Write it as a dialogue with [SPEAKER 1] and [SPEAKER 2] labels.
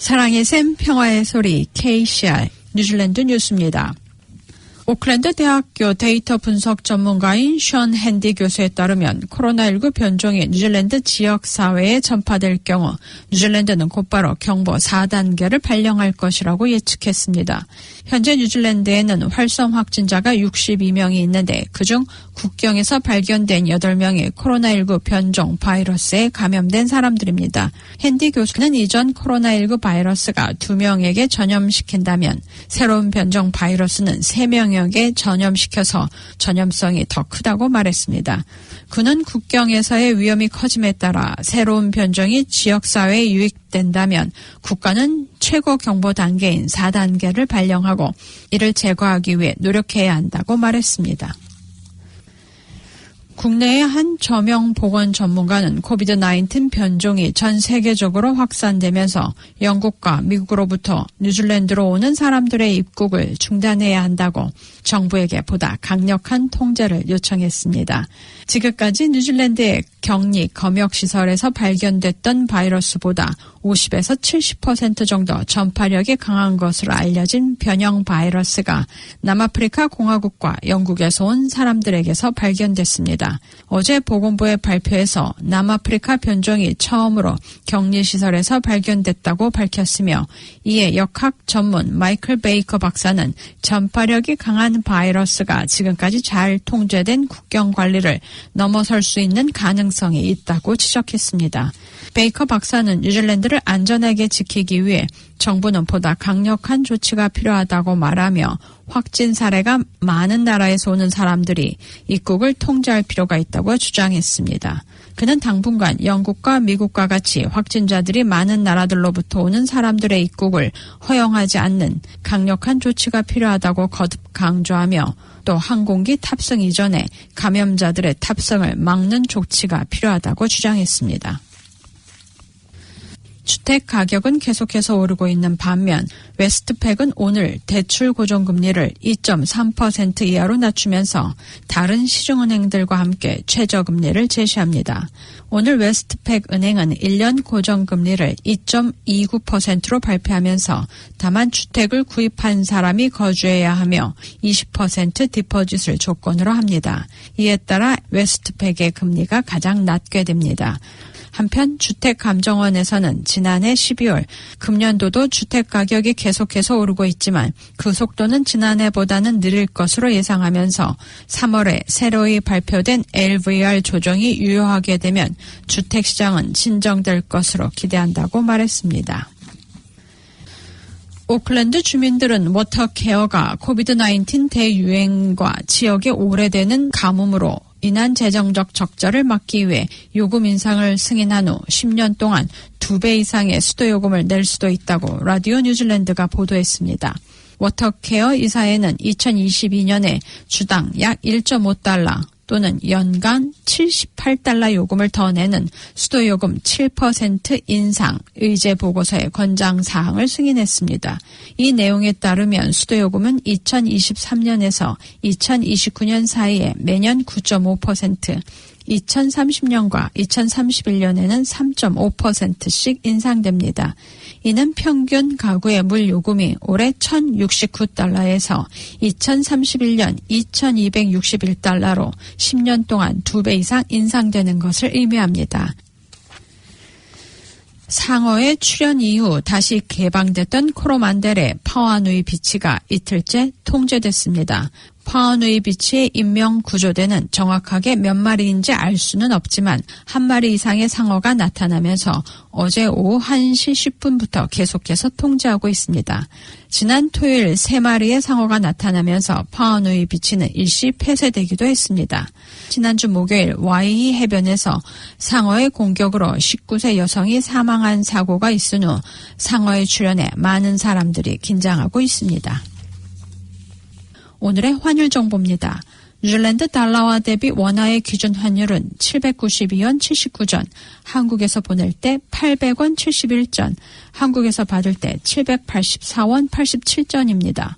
[SPEAKER 1] 사랑의 샘 평화의 소리 KCR 뉴질랜드 뉴스입니다. 오클랜드 대학교 데이터 분석 전문가인 션 핸디 교수에 따르면 코로나19 변종이 뉴질랜드 지역 사회에 전파될 경우 뉴질랜드는 곧바로 경보 4단계를 발령할 것이라고 예측했습니다. 현재 뉴질랜드에는 활성 확진자가 62명이 있는데 그중 국경에서 발견된 8명이 코로나19 변종 바이러스에 감염된 사람들입니다. 핸디 교수는 이전 코로나19 바이러스가 2명에게 전염시킨다면 새로운 변종 바이러스는 3명에게 전염시켜서 전염성이 더 크다고 말했습니다. 그는 국경에서의 위험이 커짐에 따라 새로운 변종이 지역사회에 유입된다면 국가는 최고 경보 단계인 4단계를 발령하고 이를 제거하기 위해 노력해야 한다고 말했습니다. 국내의 한 저명 보건 전문가는 코비드 19 변종이 전 세계적으로 확산되면서 영국과 미국으로부터 뉴질랜드로 오는 사람들의 입국을 중단해야 한다고 정부에게 보다 강력한 통제를 요청했습니다. 지금까지 뉴질랜드의 격리 검역 시설에서 발견됐던 바이러스보다 50에서 70% 정도 전파력이 강한 것으로 알려진 변형 바이러스가 남아프리카 공화국과 영국에서 온 사람들에게서 발견됐습니다. 어제 보건부의 발표에서 남아프리카 변종이 처음으로 격리시설에서 발견됐다고 밝혔으며 이에 역학 전문 마이클 베이커 박사는 전파력이 강한 바이러스가 지금까지 잘 통제된 국경 관리를 넘어설 수 있는 가능성이 있다고 지적했습니다. 베이커 박사는 뉴질랜드를 안전하게 지키기 위해 정부는 보다 강력한 조치가 필요하다고 말하며 확진 사례가 많은 나라에서 오는 사람들이 입국을 통제할 필요가 있다고 주장했습니다. 그는 당분간 영국과 미국과 같이 확진자들이 많은 나라들로부터 오는 사람들의 입국을 허용하지 않는 강력한 조치가 필요하다고 거듭 강조하며 또 항공기 탑승 이전에 감염자들의 탑승을 막는 조치가 필요하다고 주장했습니다. 주택 가격은 계속해서 오르고 있는 반면 웨스트팩은 오늘 대출 고정금리를 2.3% 이하로 낮추면서 다른 시중은행들과 함께 최저금리를 제시합니다. 오늘 웨스트팩 은행은 1년 고정금리를 2.29%로 발표하면서 다만 주택을 구입한 사람이 거주해야 하며 20% 디퍼짓을 조건으로 합니다. 이에 따라 웨스트팩의 금리가 가장 낮게 됩니다. 한편 주택감정원에서는 지난해 12월 금년도도 주택 가격이 계속해서 오르고 있지만 그 속도는 지난해보다는 느릴 것으로 예상하면서 3월에 새로이 발표된 LVR 조정이 유효하게 되면 주택 시장은 진정될 것으로 기대한다고 말했습니다. 오클랜드 주민들은 워터케어가 코비드-19 대유행과 지역의 오래되는 가뭄으로 인한 재정적 적자를 막기 위해 요금 인상을 승인한 후 10년 동안 2배 이상의 수도 요금을 낼 수도 있다고 라디오 뉴질랜드가 보도했습니다. 워터케어 이사회는 2022년에 주당 약 1.5달러 또는 연간 78달러 요금을 더 내는 수도 요금 7% 인상 의제 보고서의 권장 사항을 승인했습니다. 이 내용에 따르면 수도 요금은 2023년에서 2029년 사이에 매년 9.5%, 2030년과 2031년에는 3.5%씩 인상됩니다. 이는 평균 가구의 물 요금이 올해 1,069달러에서 2031년 2,261달러로 10년 동안 2배 이상 인상되는 것을 의미합니다. 상어의 출현 이후 다시 개방됐던 코로만델의 파와누이 비치가 이틀째 통제됐습니다. 파워누이 비치의 인명 구조대는 정확하게 몇 마리인지 알 수는 없지만 한 마리 이상의 상어가 나타나면서 어제 오후 1시 10분부터 계속해서 통제하고 있습니다. 지난 토요일 3마리의 상어가 나타나면서 파워누이 비치는 일시 폐쇄되기도 했습니다. 지난주 목요일 와이히 해변에서 상어의 공격으로 19세 여성이 사망한 사고가 있은 후 상어의 출현에 많은 사람들이 긴장하고 있습니다. 오늘의 환율 정보입니다. 뉴질랜드 달러와 대비 원화의 기준 환율은 792원 79전, 한국에서 보낼 때 800원 71전, 한국에서 받을 때 784원 87전입니다.